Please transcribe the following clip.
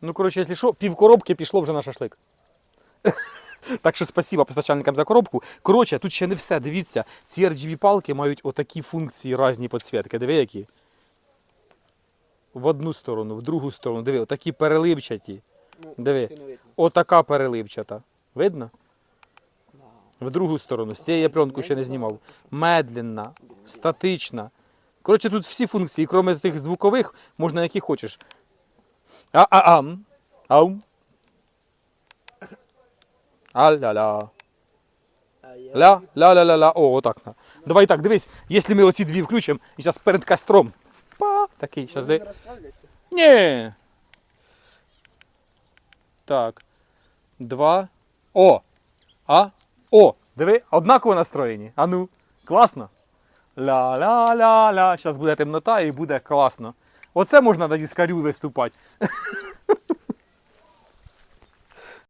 Ну, коротше, якщо що, пів коробки пішло вже на шашлик. Так що спасибо постачальникам за коробку. Коротше, тут ще не все. Дивіться, ці RGB палки мають отакі функції різні підсвітки. Диви які. В одну сторону, в другу сторону. Диви, отакі переливчаті. Ну, Диви. Отака переливчата. Видно? В другу сторону. З цієї я пленку ще не знімав. Медленна, статична. Коротше, тут всі функції, крім тих звукових, можна які хочеш. А-а-ам. Аум. А-ля-ля. Ля, ля, ля, ля. О, отак. Давай так, дивись, якщо ми оці дві включимо, і зараз перед костром. Па, такий, зараз де. Ні. Так. Два. О. А. О. Диви, однаково настроєні. А ну, класно. Ля-ля-ля-ля. Зараз буде темнота і буде класно. Оце можна на дискарю виступати.